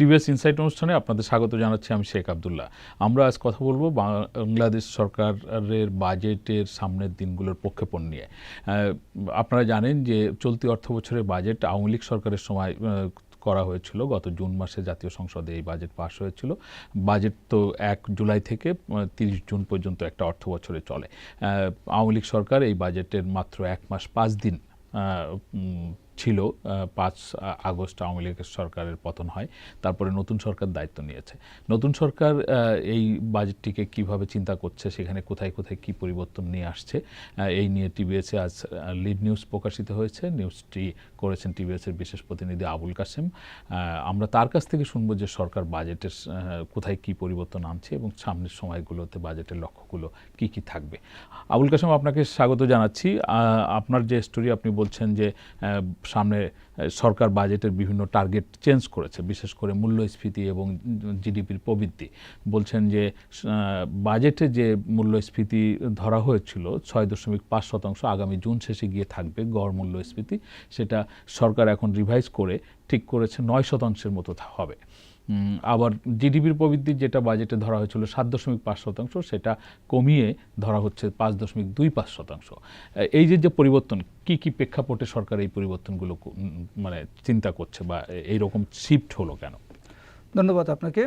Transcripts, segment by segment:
TVS insight অনুষ্ঠানে আপনাদের স্বাগত জানাচ্ছি আমি শেখ আবদুল্লাহ। আমরা আজ কথা বলব বাংলাদেশ সরকারের বাজেটের সামনের দিনগুলোর প্রক্ষেপণ নিয়ে। আপনারা জানেন যে চলতি অর্থ বছরের বাজেট আওয়ামী লীগ সরকারের সময় করা হয়েছিল। গত জুন মাসে জাতীয় সংসদে এই বাজেট পাশ হয়েছিল। বাজেট তো এক জুলাই থেকে তিরিশ জুন পর্যন্ত একটা অর্থ বছরে চলে। আওয়ামী লীগ সরকার এই বাজেটের মাত্র এক মাস পাঁচ দিন ছিল পাঁচ আগস্ট আওয়ামী লীগের সরকারের পতন হয়, তারপরে নতুন সরকার দায়িত্ব নিয়েছে। নতুন সরকার এই বাজেটটিকে কীভাবে চিন্তা করছে, সেখানে কোথায় কোথায় কি পরিবর্তন নিয়ে আসছে এই নিয়ে টিবিএসে আজ লিড নিউজ প্রকাশিত হয়েছে। নিউজটি করেছেন টিভিএসের বিশেষ প্রতিনিধি আবুল কাসেম আমরা তার কাছ থেকে শুনব যে সরকার বাজেটের কোথায় কি পরিবর্তন আনছে এবং সামনের সময়গুলোতে বাজেটের লক্ষ্যগুলো কি কি থাকবে। আবুল কাসেম আপনাকে স্বাগত জানাচ্ছি। আপনার যে স্টোরি আপনি বলছেন যে সামনে সরকার বাজেটের বিভিন্ন টার্গেট চেঞ্জ করেছে, বিশেষ করে মূল্যস্ফীতি এবং জিডিপির প্রবৃদ্ধি। বলছেন যে বাজেটে যে মূল্যস্ফীতি ধরা হয়েছিল, ছয় দশমিক পাঁচ শতাংশ আগামী জুন শেষে গিয়ে থাকবে গড় মূল্যস্ফীতি, সেটা সরকার এখন রিভাইজ করে ঠিক করেছে, নয় শতাংশের মতো হবে। আবার জিডিপির প্রবৃদ্ধি যেটা বাজেটে ধরা হয়েছিল সাত দশমিক পাঁচ শতাংশ, সেটা কমিয়ে ধরা হচ্ছে পাঁচ দশমিক দুই পাঁচ শতাংশ। এই যে যে পরিবর্তন, কি কি প্রেক্ষাপটে সরকার এই পরিবর্তনগুলো মানে চিন্তা করছে বা এইরকম শিফট হলো কেন? ধন্যবাদ আপনাকে।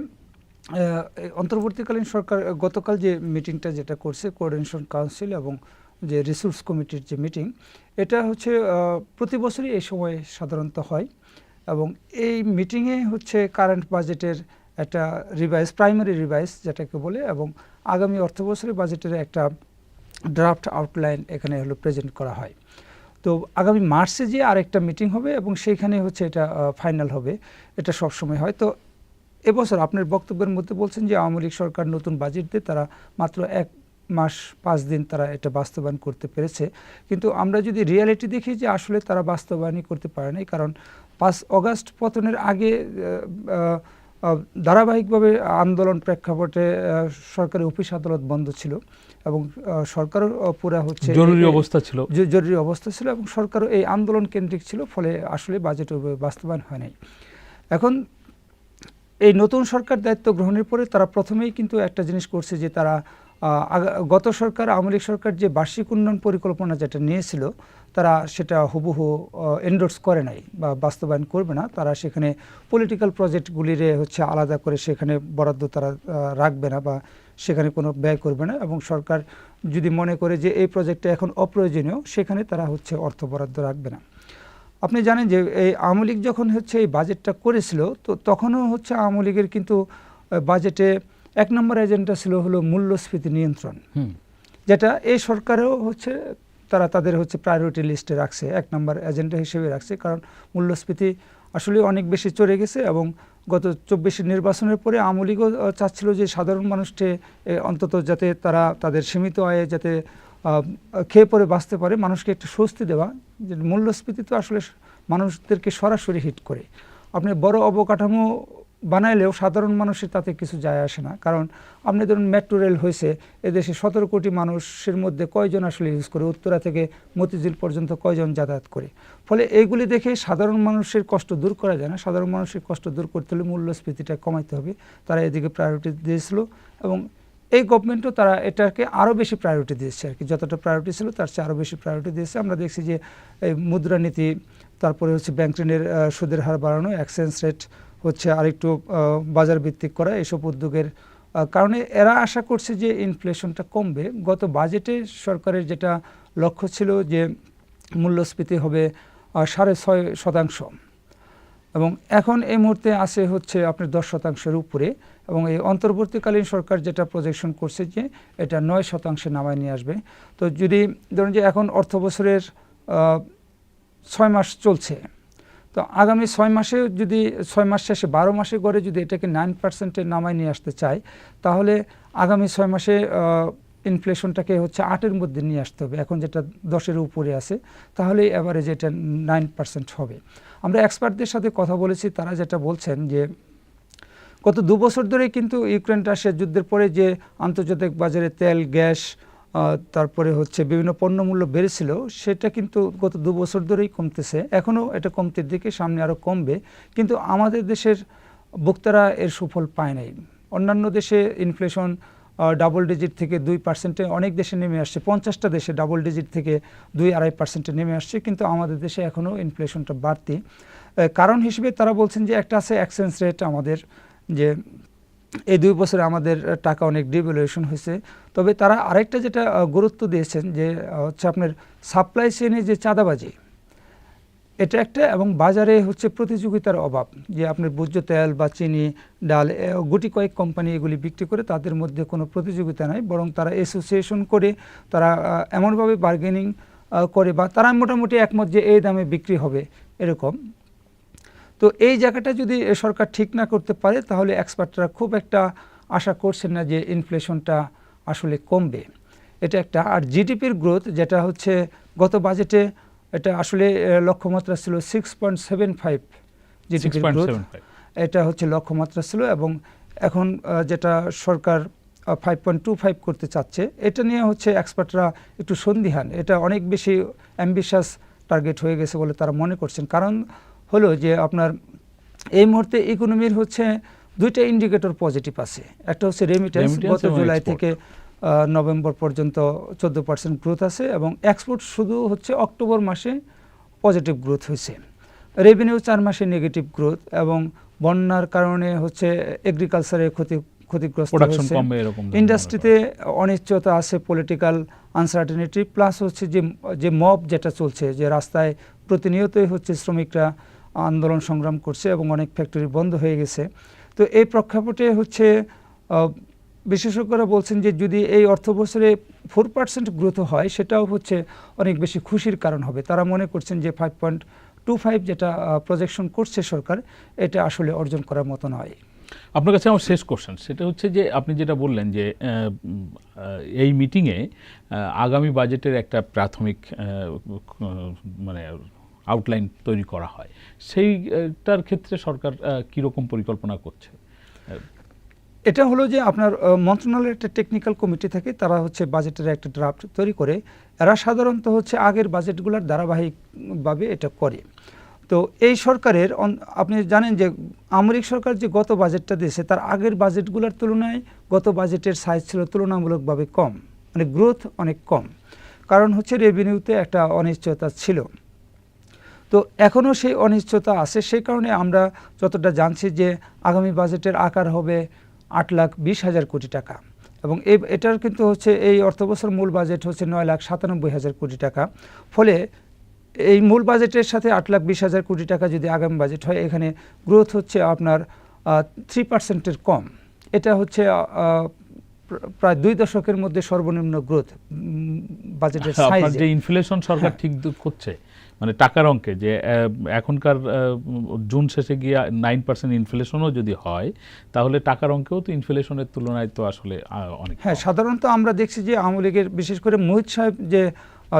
অন্তর্বর্তীকালীন সরকার গতকাল যে মিটিংটা যেটা করছে কোঅর্ডিনেশন কাউন্সিল এবং যে রিসোর্স কমিটির যে মিটিং এটা হচ্ছে প্রতি বছরই এই সময় সাধারণত হয়। এবং এই মিটিংয়ে হচ্ছে কারেন্ট বাজেটের একটা রিভাইস প্রাইমারি রিভাইজ যেটাকে বলে, এবং আগামী অর্থ বছরের বাজেটের একটা ড্রাফট আউটলাইন এখানে হলো প্রেজেন্ট করা হয়। তো আগামী মার্চে যে আরেকটা মিটিং হবে এবং সেইখানে হচ্ছে এটা ফাইনাল হবে, এটা সব সময় হয়। তো এবছর আপনার বক্তব্যের মধ্যে বলছেন যে আওয়ামী লীগ সরকার নতুন বাজেট দিয়ে তারা মাত্র এক মাস, পাঁচ দিন তারা এটা বাস্তবায়ন করতে পেরেছে। কিন্তু আমরা যদি রিয়ালিটি দেখি যে আসলে তারা বাস্তবায়নই করতে পারে নাই, কারণ পাঁচ অগাস্ট পতনের আগে ধারাবাহিকভাবে আন্দোলন প্রেক্ষাপটে সরকারি অফিস আদালত বন্ধ ছিল এবং সরকারও পুরা হচ্ছে জরুরি অবস্থা ছিল। যে জরুরি অবস্থা ছিল এবং সরকারও এই আন্দোলন কেন্দ্রিক ছিল ফলে আসলে বাজেট বাস্তবায়ন হয় নাই। এখন এই নতুন সরকার দায়িত্ব গ্রহণের পরে তারা প্রথমেই কিন্তু একটা জিনিস করছে যে তারা গত সরকার, আওয়ামী লীগ সরকার যে বার্ষিক উন্নয়ন পরিকল্পনা যেটা নিয়েছিল, তারা সেটা হুবহু এন্ডোর্স করে নাই বা বাস্তবায়ন করবে না। তারা সেখানে পলিটিক্যাল প্রজেক্টগুলিরে হচ্ছে আলাদা করে সেখানে বরাদ্দ তারা রাখবে না বা সেখানে কোনো ব্যয় করবে না এবং সরকার যদি মনে করে যে এই প্রজেক্টটা এখন অপ্রয়োজনীয়, সেখানে তারা হচ্ছে অর্থ বরাদ্দ রাখবে না। আপনি জানেন যে এই আওয়ামী যখন হচ্ছে এই বাজেটটা করেছিল, তো তখনও হচ্ছে আওয়ামী কিন্তু বাজেটে এক নম্বর এজেন্ডা ছিল হলো মূল্যস্ফীতি নিয়ন্ত্রণ। যেটা এই সরকারেও হচ্ছে তারা তাদের হচ্ছে প্রায়োরিটি লিস্টে রাখছে এক নম্বর এজেন্ডা হিসেবে রাখছে কারণ মূল্যস্ফীতি আসলে অনেক বেশি চড়ে গেছে এবং গত চব্বিশের নির্বাচনের পরে আওয়ামী লীগও চাচ্ছিল যে সাধারণ মানুষকে অন্তত যাতে তারা তাদের সীমিত আয়ে যাতে খেয়ে পরে বাঁচতে পারে মানুষকে একটু স্বস্তি দেওয়া যে মূল্যস্ফীতি তো আসলে মানুষদেরকে সরাসরি হিট করে। আপনি বড় অবকাঠামো বানাইলেও সাধারণ মানুষের তাতে কিছু যায় আসে না। কারণ আপনি ধরুন মেট্রো রেল হয়েছে, এদেশে সতেরো কোটি মানুষের মধ্যে কয়জন আসলে ইউজ করে? উত্তরা থেকে মতিঝিল পর্যন্ত কয়জন যাতায়াত করে? ফলে এইগুলি দেখে সাধারণ মানুষের কষ্ট দূর করা যায় না। সাধারণ মানুষের কষ্ট দূর করতে হলে মূল্যস্ফীতিটা কমাইতে হবে। তারা এদিকে প্রায়োরিটি দিয়েছিল এবং এই গভর্নমেন্টও তারা এটাকে আরও বেশি প্রায়োরিটি দিয়েছে আর কি। যতটা প্রায়োরিটি ছিল তার চেয়ে আরও বেশি প্রায়োরিটি দিয়েছে। আমরা দেখছি যে এই মুদ্রানীতি, তারপরে হচ্ছে ব্যাংক ঋণের সুদের হার বাড়ানো এক্সচেঞ্জ রেট হচ্ছে আরেকটু বাজার ভিত্তিক করা এসব উদ্যোগের কারণে এরা আশা করছে যে ইনফ্লেশনটা কমবে। গত বাজেটে সরকারের যেটা লক্ষ্য ছিল যে মূল্যস্ফীতি হবে সাড়ে ছয় শতাংশ। এবং এখন এই মুহূর্তে আছে হচ্ছে আপনার দশ শতাংশের উপরে। এবং এই অন্তর্বর্তীকালীন সরকার যেটা প্রজেকশন করছে যে এটা নয় শতাংশে নামায় নিয়ে আসবে। তো যদি ধরুন যে এখন অর্থ বছরের ছয় মাস চলছে তো আগামী ছয় মাসে যদি, ছয় মাস শেষে, বারো মাসে গড়ে যদি এটাকে নাইন পার্সেন্টে নামায় নিয়ে আসতে চায়, তাহলে আগামী ছয় মাসে ইনফ্লেশনটাকে হচ্ছে আটের মধ্যে নিয়ে আসতে হবে। এখন যেটা দশের উপরে আছে, তাহলে অ্যাভারেজ এটা নাইন পার্সেন্ট হবে। আমরা এক্সপার্টদের সাথে কথা বলেছি, তারা যেটা বলছেন যে, গত দু বছর ধরে কিন্তু ইউক্রেন রাশিয়া যুদ্ধের পরে যে আন্তর্জাতিক বাজারে তেল, গ্যাস তারপরে হচ্ছে বিভিন্ন পণ্যমূল্য বেড়েছিল, সেটা কিন্তু গত দু বছর ধরেই কমতেছে। এখনও এটা কমতির দিকে, সামনে আরও কমবে। কিন্তু আমাদের দেশের ভোক্তারা এর সুফল পায় নাই। অন্যান্য দেশে ইনফ্লেশন ডাবল ডিজিট থেকে দুই পার্সেন্টে অনেক দেশে নেমে আসছে। পঞ্চাশটা দেশে ডাবল ডিজিট থেকে দুই আড়াই পার্সেন্টে নেমে আসছে, কিন্তু আমাদের দেশে এখনও ইনফ্লেশনটা বাড়তি। কারণ হিসেবে তারা বলছেন যে একটা আছে এক্সচেঞ্জ রেট আমাদের যে এই দুই বছরে আমাদের টাকা অনেক ডিভ্যালুয়েশন হয়েছে। তবে তারা আরেকটা যেটা গুরুত্ব দিয়েছেন যে হচ্ছে আপনার সাপ্লাই চেনে যে চাঁদাবাজি, এটা একটা এবং বাজারে হচ্ছে প্রতিযোগিতার অভাব। যে আপনার ভোজ্য তেল বা চিনি, ডাল গুটি কয়েক কোম্পানি এগুলি বিক্রি করে তাদের মধ্যে কোনো প্রতিযোগিতা নাই, বরং তারা অ্যাসোসিয়েশন করে তারা এমনভাবে বার্গেনিং করে বা তারা মোটামুটি একমত যে এই দামে বিক্রি হবে, এরকম। তো এই জায়গাটা যদি সরকার ঠিক না করতে পারে তাহলে এক্সপার্টরা খুব একটা আশা করছেন না যে ইনফ্লেশনটা আসলে কমবে। এটা একটা। আর জিডিপির গ্রোথ যেটা হচ্ছে গত বাজেটে এটা আসলে লক্ষ্যমাত্রা ছিল সিক্স পয়েন্ট সেভেন ফাইভ জিডিপির গ্রোথ 6.75 এটা হচ্ছে লক্ষ্যমাত্রা ছিল এবং এখন যেটা সরকার ফাইভ পয়েন্ট টু ফাইভ করতে চাচ্ছে এটা নিয়ে হচ্ছে এক্সপার্টরা একটু সন্দিহান। এটা অনেক বেশি অ্যাম্বিশাস টার্গেট হয়ে গেছে বলে তারা মনে করছেন। কারণ হলো যে আপনার এই মুহূর্তে ইকোনমির হচ্ছে দুইটা ইন্ডিকেটর পজিটিভ আছে। একটা হচ্ছে রেমিটেন্স গত জুলাই থেকে নভেম্বর পর্যন্ত চোদ্দ পার্সেন্ট গ্রোথ আছে এবং এক্সপোর্ট শুধু হচ্ছে অক্টোবর মাসে পজিটিভ গ্রোথ হয়েছে। রেভিনিউ চার মাসে নেগেটিভ গ্রোথ এবং বন্যার কারণে হচ্ছে এগ্রিকালচারে ক্ষতি ক্ষতিগ্রস্ত হয়েছে। ইন্ডাস্ট্রিতে অনিশ্চয়তা আছে পলিটিক্যাল আনসার্টেনিটি প্লাস হচ্ছে যে যে মব যেটা চলছে যে রাস্তায় প্রতিনিয়তই হচ্ছে শ্রমিকরা আন্দোলন সংগ্রাম করছে এবং অনেক ফ্যাক্টরি বন্ধ হয়ে গেছে। তো এই প্রেক্ষাপটে হচ্ছে বিশেষজ্ঞরা বলছেন যে যদি এই অর্থ বছরে ফোর পার্সেন্ট গ্রোথ হয়, সেটাও হচ্ছে অনেক বেশি খুশির কারণ হবে। তারা মনে করছেন যে ফাইভ পয়েন্ট টু ফাইভ যেটা প্রজেকশন করছে সরকার, এটা আসলে অর্জন করার মতো নয়। আপনার কাছে আমার শেষ কোশ্চেন সেটা হচ্ছে যে আপনি যেটা বললেন যে এই মিটিংয়ে আগামী বাজেটের একটা প্রাথমিক মানে আউটলাইন তৈরি করা হয়। সেইটার ক্ষেত্রে সরকার কীরকম পরিকল্পনা করছে? এটা হলো যে আপনার মন্ত্রণালয়ের একটা টেকনিক্যাল কমিটি থাকে, তারা হচ্ছে বাজেটের একটা ড্রাফট তৈরি করে। এরা সাধারণত হচ্ছে আগের বাজেটগুলোর ধারাবাহিকভাবে এটা করে। তো এই সরকারের আপনি জানেন যে আমরিক সরকার যে গত বাজেটটা দিয়েছে, তার আগের বাজেটগুলোর তুলনায় গত বাজেটের সাইজ ছিল তুলনামূলকভাবে কম মানে গ্রোথ অনেক কম। কারণ হচ্ছে রেভিনিউতে একটা অনিশ্চয়তা ছিল। তো এখনও সেই অনিশ্চয়তা আছে। সেই কারণে আমরা যতটা জানছি যে আগামী বাজেটের আকার হবে আট লাখ বিশ হাজার কোটি টাকা এবং এই এটার কিন্তু হচ্ছে এই অর্থবছর মূল বাজেট হচ্ছে নয় লাখ সাতানব্বই হাজার কোটি টাকা। ফলে এই মূল বাজেটের সাথে আট লাখ বিশ হাজার কোটি টাকা যদি আগামী বাজেট হয়, এখানে গ্রোথ হচ্ছে আপনার থ্রি পার্সেন্টের কম। এটা হচ্ছে প্রায় দুই দশকের মধ্যে সর্বনিম্ন গ্রোথ বাজেটের সাইজ যে ইনফ্লেশন সরকার। ঠিক করছে মানে টাকার অঙ্কে যে এখনকার জুন শেষে গিয়ে নাইন পার্সেন্ট ইনফ্লেশনও যদি হয় তাহলে টাকার অঙ্কেও তো ইনফ্লেশনের তুলনায় তো আসলে অনেক হ্যাঁ সাধারণত আমরা দেখছি যে আওয়ামী লীগের বিশেষ করে মোহিত সাহেব যে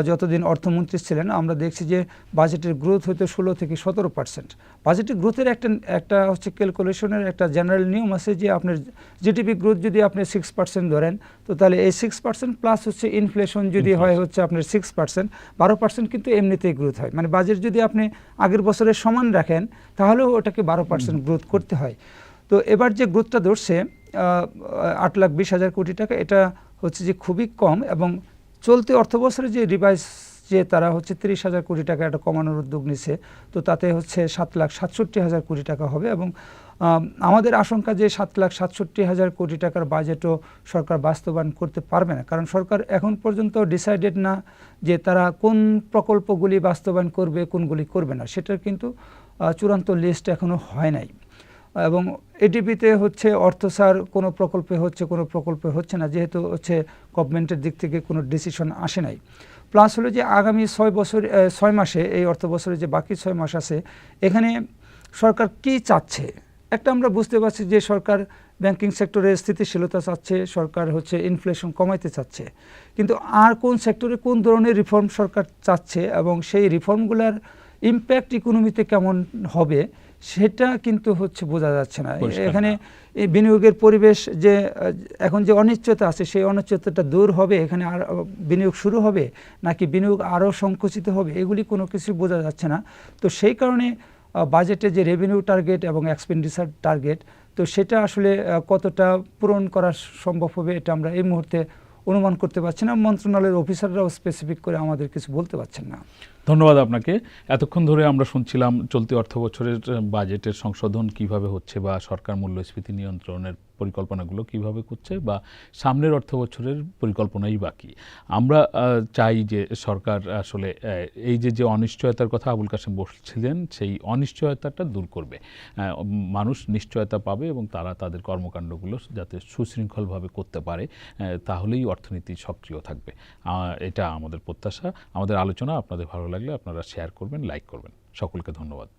যতদিন অর্থমন্ত্রী ছিলেন আমরা দেখছি যে বাজেটের গ্রোথ হয়তো ষোলো থেকে সতেরো পার্সেন্ট বাজেটের গ্রোথের একটা একটা হচ্ছে ক্যালকুলেশনের একটা জেনারেল নিয়ম আছে যে আপনার জিডিপি গ্রোথ যদি আপনি সিক্স পার্সেন্ট ধরেন তো তাহলে এই সিক্স পার্সেন্ট প্লাস হচ্ছে ইনফ্লেশন যদি হয় হচ্ছে আপনার সিক্স পার্সেন্ট বারো পার্সেন্ট কিন্তু এমনিতেই গ্রোথ হয়। মানে বাজেট যদি আপনি আগের বছরের সমান রাখেন তাহলেও ওটাকে বারো পার্সেন্ট গ্রোথ করতে হয়। তো এবার যে গ্রোথটা ধরছে আট লাখ বিশ হাজার কোটি টাকা এটা হচ্ছে যে খুবই কম এবং চলতি অর্থ বছরে যে রিভাইস যে তারা হচ্ছে তিরিশ হাজার কোটি টাকা একটা কমানোর উদ্যোগ নিছে, তো তাতে হচ্ছে সাত লাখ সাতষট্টি হাজার কোটি টাকা হবে এবং আমাদের আশঙ্কা যে সাত লাখ সাতষট্টি হাজার কোটি টাকার বাজেটও সরকার বাস্তবায়ন করতে পারবে না। কারণ সরকার এখন পর্যন্ত ডিসাইডেড না যে তারা কোন প্রকল্পগুলি বাস্তবায়ন করবে, কোনগুলি করবে না। সেটার কিন্তু চূড়ান্ত লিস্ট এখনও হয় নাই। এবং এডিপিতে হচ্ছে অর্থসার কোনো প্রকল্পে হচ্ছে, কোনো প্রকল্পে হচ্ছে না, যেহেতু হচ্ছে গভর্নমেন্টের দিক থেকে কোনো ডিসিশন আসে নাই। প্লাস হলো যে আগামী ছয় বছর ছয় মাসে, এই অর্থ বছরে যে বাকি ছয় মাস আছে, এখানে সরকার কি চাচ্ছে? একটা আমরা বুঝতে পারছি যে সরকার ব্যাংকিং সেক্টরে স্থিতিশীলতা চাচ্ছে, সরকার হচ্ছে ইনফ্লেশন কমাইতে চাচ্ছে। কিন্তু আর কোন সেক্টরে কোন ধরনের রিফর্ম সরকার চাচ্ছে এবং সেই রিফর্মগুলোর ইম্প্যাক্ট ইকোনমিতে কেমন হবে সেটা কিন্তু হচ্ছে বোঝা যাচ্ছে না। এখানে এই বিনিয়োগের পরিবেশ যে এখন যে অনিশ্চয়তা আছে সেই অনিশ্চয়তাটা দূর হবে? এখানে আর বিনিয়োগ শুরু হবে? নাকি বিনিয়োগ আরও সংকুচিত হবে? এগুলি কোনো কিছু বোঝা যাচ্ছে না। তো সেই কারণে বাজেটে যে রেভিনিউ টার্গেট এবং এক্সপেন্ডিচার টার্গেট তো সেটা আসলে কতটা পূরণ করা সম্ভব হবে এটা আমরা এই মুহূর্তে অনুমান করতে পারছি না। মন্ত্রণালয়ের অফিসাররাও স্পেসিফিক করে আমাদের কিছু বলতে পারছেন না। ধন্যবাদ আপনাকে। এতক্ষণ ধরে আমরা শুনছিলাম চলতি অর্থ বছরের বাজেটের সংশোধন কীভাবে হচ্ছে বা সরকার মূল্যস্ফীতি নিয়ন্ত্রণের পরিকল্পনাগুলো কীভাবে করছে বা সামনের অর্থ বছরের পরিকল্পনাই বাকি আমরা চাই যে সরকার আসলে এই যে যে অনিশ্চয়তার কথা আবুল কাসেম বলছিলেন, সেই অনিশ্চয়তাটা দূর করবে। মানুষ নিশ্চয়তা পাবে এবং তারা তাদের কর্মকাণ্ডগুলো যাতে সুশৃঙ্খলভাবে করতে পারে তাহলেই অর্থনীতি সক্রিয় থাকবে। এটা আমাদের প্রত্যাশা। আমাদের আলোচনা আপনাদের ভালো লাগলে আপনারা শেয়ার করবেন লাইক করবেন। সকলকে ধন্যবাদ।